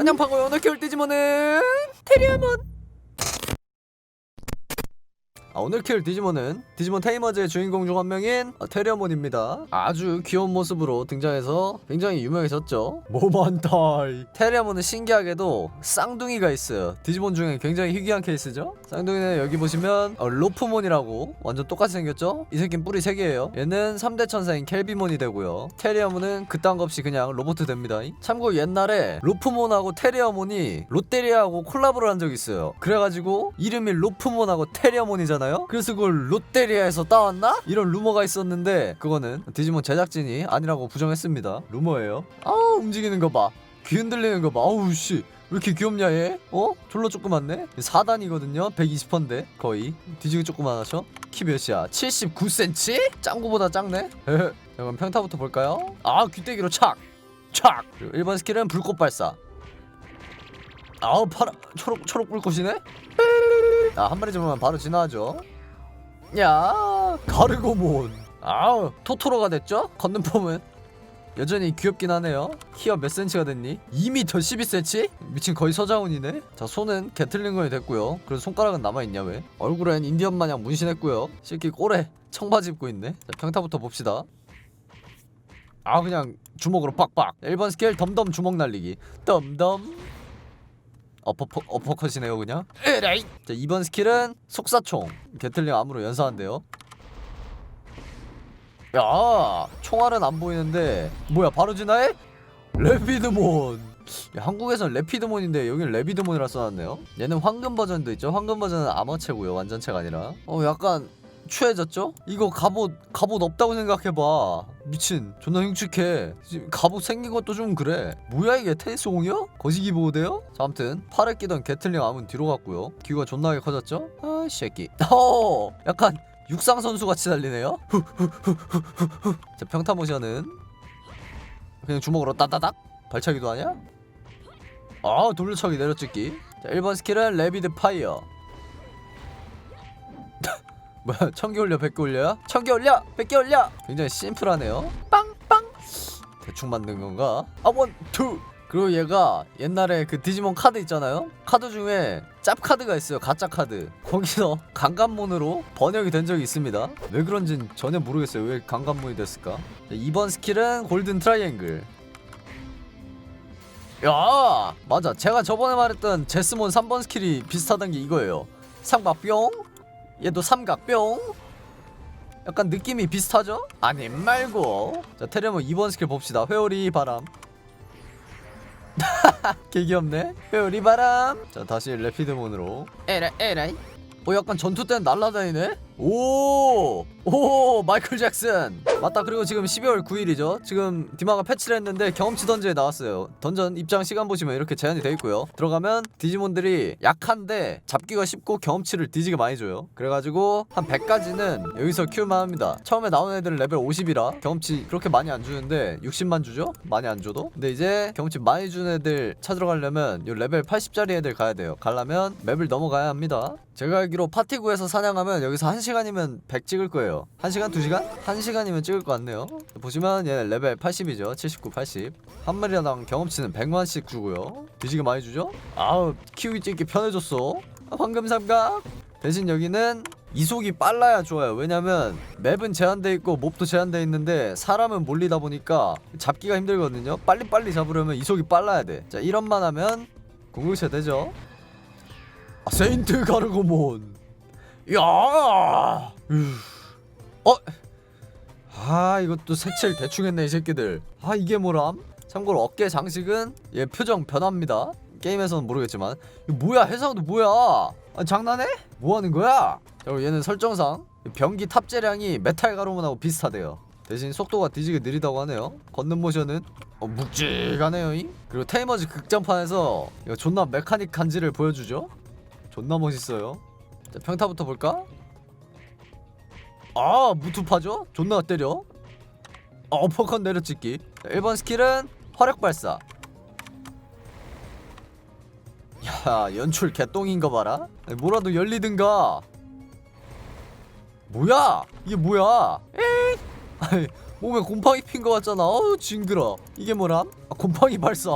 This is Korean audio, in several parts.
안녕 반가워요 오늘 겨울 디지몬은 테리아몬 아, 오늘 키울 디지몬은 디지몬 테이머즈의 주인공 중 한 명인 어, 테리아몬입니다. 아주 귀여운 모습으로 등장해서 굉장히 유명해졌죠. 모만타이. 테리아몬은 신기하게도 쌍둥이가 있어요. 디지몬 중에 굉장히 희귀한 케이스죠. 쌍둥이는 여기 보시면 어, 로프몬이라고 완전 똑같이 생겼죠. 이 새끼는 뿔이 3개예요. 얘는 3대 천사인 켈비몬이 되고요. 테리아몬은 그딴 거 없이 그냥 로봇 됩니다. 참고 옛날에 로프몬하고 테리아몬이 롯데리아하고 콜라보를 한 적이 있어요. 그래가지고 이름이 로프몬하고 테리아몬이잖아요. 그래서 그걸 롯데리아에서 따왔나? 이런 루머가 있었는데 그거는 디지몬 제작진이 아니라고 부정했습니다. 루머예요. 아우 움직이는 거 봐. 귀 흔들리는 거 봐. 아우 씨. 왜 이렇게 귀엽냐 얘? 어? 졸라 조그맣네? 4단이거든요 120%인데 거의 뒤지게 조그만하죠? 키 몇이야? 79cm? 짱구보다 작네? 그럼 평타부터 볼까요? 아 귀때기로 착! 착! 그리고 1번 스킬은 불꽃 발사 아우 파라 초록 초록 불꽃이네? 아한 마리 잡으면 바로 지나가죠. 야 가르고몬. 아우 토토로가 됐죠? 걷는 폼은? 여전히 귀엽긴 하네요. 키가 몇 센치가 됐니? 2m 12cm? 미친 거의 서장훈이네? 자 손은 게틀링건이 됐고요. 그래서 손가락은 남아있냐 왜? 얼굴엔 인디언 마냥 문신했고요. 새끼 꼬레 청바지 입고 있네. 자 평타부터 봅시다. 아 그냥 주먹으로 빡빡. 1번 스킬 덤덤 주먹 날리기. 덤덤 어퍼 어퍼컷이네요 그냥. 에라이. 자 2번 스킬은 속사총. 게틀링 암으로 연사한대요. 야 총알은 안 보이는데. 뭐야 바로 지나해? 레피드몬. 야, 한국에선 레피드몬인데 여긴 레비드몬이라 써놨네요. 얘는 황금 버전도 있죠. 황금 버전은 아머체고요 완전체가 아니라. 어 약간 추해졌죠? 이거 갑옷 갑옷 없다고 생각해봐 미친 존나 흉측해 갑옷 생긴 것도 좀 그래 뭐야 이게 테니스 공이야? 거시기 보호대요? 자 아무튼 팔에 끼던 게틀링 암은 뒤로 갔고요 귀가 존나게 커졌죠? 아 새끼 어 약간 육상 선수 같이 달리네요 자 평타 모션은 그냥 주먹으로 따다닥 발차기도 하냐? 아 돌려차기 내려찍기 자 1번 스킬은 레비드 파이어 뭐야 천 개 올려 백 개 올려야? 천 개 올려 백 개 올려! 굉장히 심플하네요. 빵빵! 대충 만든 건가? 아 원투! 그리고 얘가 옛날에 그 디지몬 카드 있잖아요? 카드 중에 짭 카드가 있어요 가짜 카드. 거기서 강간몬으로 번역이 된 적이 있습니다. 왜 그런진 전혀 모르겠어요. 왜 강간몬이 됐을까? 자, 2번 스킬은 골든 트라이앵글. 야 맞아. 제가 저번에 말했던 제스몬 3번 스킬이 비슷하단 게 이거예요. 삼각 뿅 얘도 삼각 뿅. 약간 느낌이 비슷하죠? 아니 말고. 자 테레몬 2번 스킬 봅시다. 회오리 바람. 개 귀엽네. 회오리 바람. 자 다시 레피드몬으로. 에라 에라이. 어 약간 전투 때는 날라다니네 오! 오 마이클 잭슨. 맞다. 그리고 지금 12월 9일이죠. 지금 디마가 패치를 했는데 경험치 던전에 나왔어요. 던전 입장 시간 보시면 이렇게 제한이 돼 있고요. 들어가면 디지몬들이 약한데 잡기가 쉽고 경험치를 뒤지게 많이 줘요. 그래가지고 한 100까지는 여기서 키울만 합니다. 처음에 나온 애들은 레벨 50이라 경험치 그렇게 많이 안 주는데 60만 주죠? 많이 안 줘도? 근데 이제 경험치 많이 주는 애들 찾으러 가려면 요 레벨 80짜리 애들 가야 돼요. 가려면 맵을 넘어가야 합니다. 제가 알기로 파티구에서 사냥하면 여기서 1시간 이면 100 찍을 거예요. 1시간? 2시간? 1시간이면 찍을 것 같네요. 보시면 얘 레벨 80이죠. 79, 80한 마리당 경험치는 100만씩 주고요. 뒤지게 많이 주죠? 아우 키우기 찍기 편해졌어. 황금 삼각? 대신 여기는 이속이 빨라야 좋아요. 왜냐면 맵은 제한돼 있고 몹도 제한돼 있는데 사람은 몰리다 보니까 잡기가 힘들거든요. 빨리빨리 잡으려면 이속이 빨라야 돼자 이런만 하면 궁극체 되죠? 아, 세인트 가르고몬 야 으. 어? 아 이것도 색칠 대충 했네 이 새끼들 아 이게 뭐람? 참고로 어깨 장식은 얘 표정 변합니다 게임에서는 모르겠지만 이거 뭐야 해상도 뭐야 아, 장난해? 뭐 하는 거야? 자, 그리고 얘는 설정상 병기 탑재량이 메탈 가루몬하고 비슷하대요 대신 속도가 뒤지게 느리다고 하네요 걷는 모션은 어, 묵직하네요 잉? 그리고 테이머즈 극장판에서 이거 존나 메카닉 간지를 보여주죠 존나 멋있어요 자 평타부터 볼까? 아 무투파죠? 존나 때려? 어, 어퍼컷 내려찍기. 자, 1번 스킬은 화력 발사. 야 연출 개똥인 거 봐라. 아니, 뭐라도 열리든가. 뭐야? 이게 뭐야? 에이 아니 몸에 곰팡이 핀 거 같잖아. 어우 징그러. 이게 뭐람? 아, 곰팡이 발사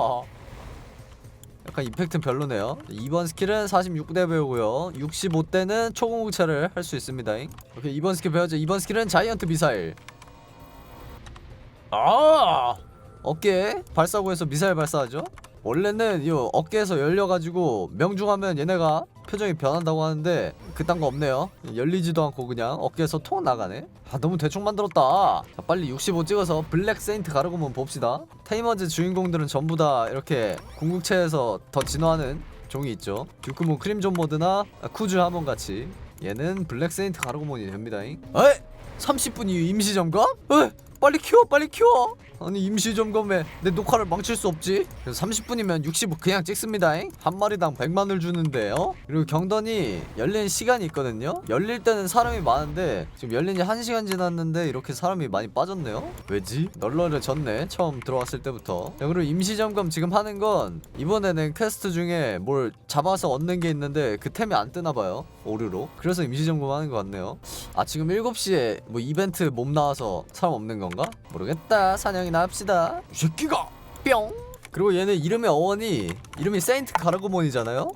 약간 이펙트는 별로네요. 2번 스킬은 46대 배우고요. 65대는 초공구체를 할 수 있습니다. 오케이 2번 스킬 배워죠. 2번 스킬은 자이언트 미사일. 아! 어깨 발사구에서 미사일 발사하죠? 원래는 이 어깨에서 열려가지고 명중하면 얘네가 표정이 변한다고 하는데 그딴 거 없네요. 열리지도 않고 그냥 어깨에서 통 나가네. 아 너무 대충 만들었다. 자, 빨리 65 찍어서 블랙 세인트 가르고문 봅시다. 테이머즈 주인공들은 전부 다 이렇게 궁극체에서 더 진화하는 종이 있죠. 듀크문 크림존 모드나 쿠즈 하몬 같이. 얘는 블랙 세인트 가르고문이 됩니다 에? 30분 이후 임시 점검? 에? 빨리 키워 빨리 키워 아니 임시 점검에 내 녹화를 망칠 수 없지? 그래서 30분이면 65 그냥 찍습니다 한 마리당 100만을 주는데요? 그리고 경던이 열린 시간이 있거든요? 열릴 때는 사람이 많은데 지금 열린 지 1시간 지났는데 이렇게 사람이 많이 빠졌네요? 왜지? 널널해졌네 처음 들어왔을 때부터. 자, 그리고 임시 점검 지금 하는 건 이번에는 퀘스트 중에 뭘 잡아서 얻는 게 있는데 그 템이 안 뜨나봐요 오류로. 그래서 임시 점검하는 것 같네요. 아 지금 7시에 뭐 이벤트 몸 나와서 사람 없는 건가? 모르겠다 사냥이 나 합시다. 이 새끼가. 뿅. 그리고 얘는 이름의 어원이 이름이 세인트 가르고몬이잖아요?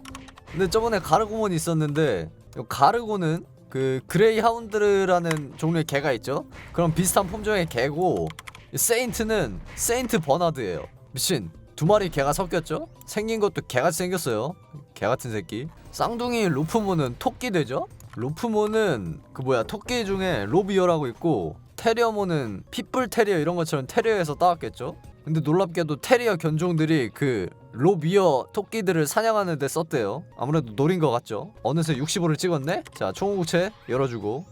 근데 저번에 가르고몬이 있었는데 이 가르고는 그 그레이 하운드라는 종류의 개가 있죠? 그럼 비슷한 품종의 개고 이 세인트는 세인트 버나드예요. 미친 두 마리 개가 섞였죠? 생긴 것도 개같이 생겼어요. 개 같은 새끼. 쌍둥이 로프모는 토끼 되죠? 로프모는 그 뭐야 토끼 중에 로비어라고 있고 테리어모는 핏불 테리어 이런 것처럼 테리어에서 따왔겠죠? 근데 놀랍게도 테리어 견종들이 그 로비어 토끼들을 사냥하는 데 썼대요. 아무래도 노린 것 같죠? 어느새 65를 찍었네? 자 총구체 열어주고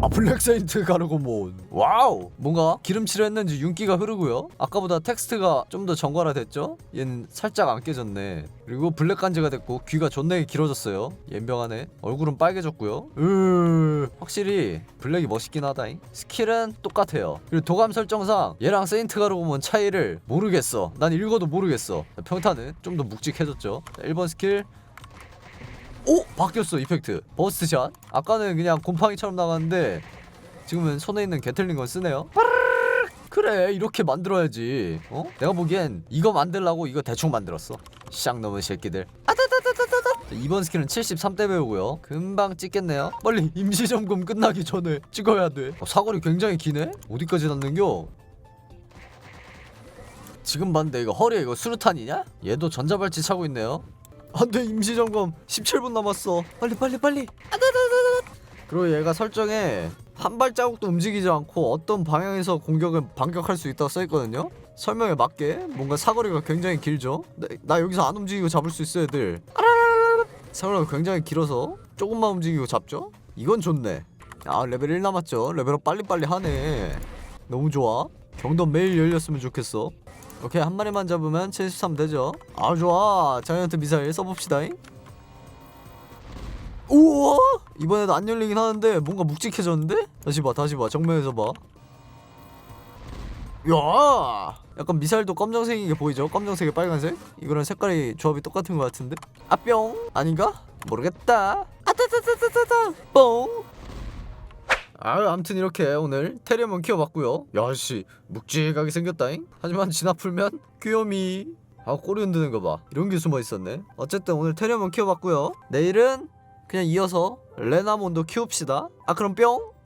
아 블랙세인트 가르고몬 와우. 뭔가 기름칠을 했는지 윤기가 흐르고요. 아까보다 텍스트가 좀 더 정갈화 됐죠? 얘는 살짝 안 깨졌네. 그리고 블랙 간지가 됐고 귀가 존나게 길어졌어요. 연병하네 얼굴은 빨개졌고요. 으 확실히 블랙이 멋있긴 하다잉. 스킬은 똑같아요. 그리고 도감 설정상 얘랑 세인트 가르고몬 차이를 모르겠어. 난 읽어도 모르겠어. 자, 평타는 좀 더 묵직해졌죠. 자, 1번 스킬 오! 바뀌었어 이펙트. 버스트샷. 아까는 그냥 곰팡이처럼 나갔는데 지금은 손에 있는 게틀링 건 쓰네요. 그래 이렇게 만들어야지. 어? 내가 보기엔 이거 만들라고 이거 대충 만들었어. 쌍 넘은 새끼들. 아다다다다다다. 2번 스킬은 73대 배우고요. 금방 찍겠네요. 빨리 임시점검 끝나기 전에 찍어야 돼. 어, 사거리 굉장히 기네? 어디까지 닿는겨? 지금 봤는데 이거 허리에 이거 수류탄이냐? 얘도 전자발찌 차고 있네요 안돼 임시 점검. 17분 남았어. 빨리 빨리 빨리. 그리고 얘가 설정에 한 발자국도 움직이지 않고 어떤 방향에서 공격은 반격할 수 있다고 써있거든요? 설명에 맞게. 뭔가 사거리가 굉장히 길죠? 나, 나 여기서 안 움직이고 잡을 수 있어 애들. 사거리가 굉장히 길어서 조금만 움직이고 잡죠? 이건 좋네. 아 레벨 1 남았죠? 레벨업 빨리빨리 하네. 너무 좋아. 경도 매일 열렸으면 좋겠어 오케이 한 마리만 잡으면 73 되죠? 아 좋아. 자이언트 미사일 써봅시다잉. 우와! 이번에도 안 열리긴 하는데 뭔가 묵직해졌는데? 다시 봐 다시 봐. 정면에서 봐. 야, 약간 미사일도 검정색인 게 보이죠? 검정색에 빨간색? 이거랑 색깔이 조합이 똑같은 것 같은데? 아 뿅! 아닌가? 모르겠다. 아따따따따따! 뽕 아, 아무튼 이렇게 오늘 테리엄은 키워봤고요. 야씨, 묵직하게 생겼다잉. 하지만 지나 풀면 귀요미. 아, 꼬리 흔드는 거 봐. 이런 게 숨어 있었네. 어쨌든 오늘 테리엄은 키워봤고요. 내일은 그냥 이어서 레나몬도 키웁시다. 아, 그럼 뿅.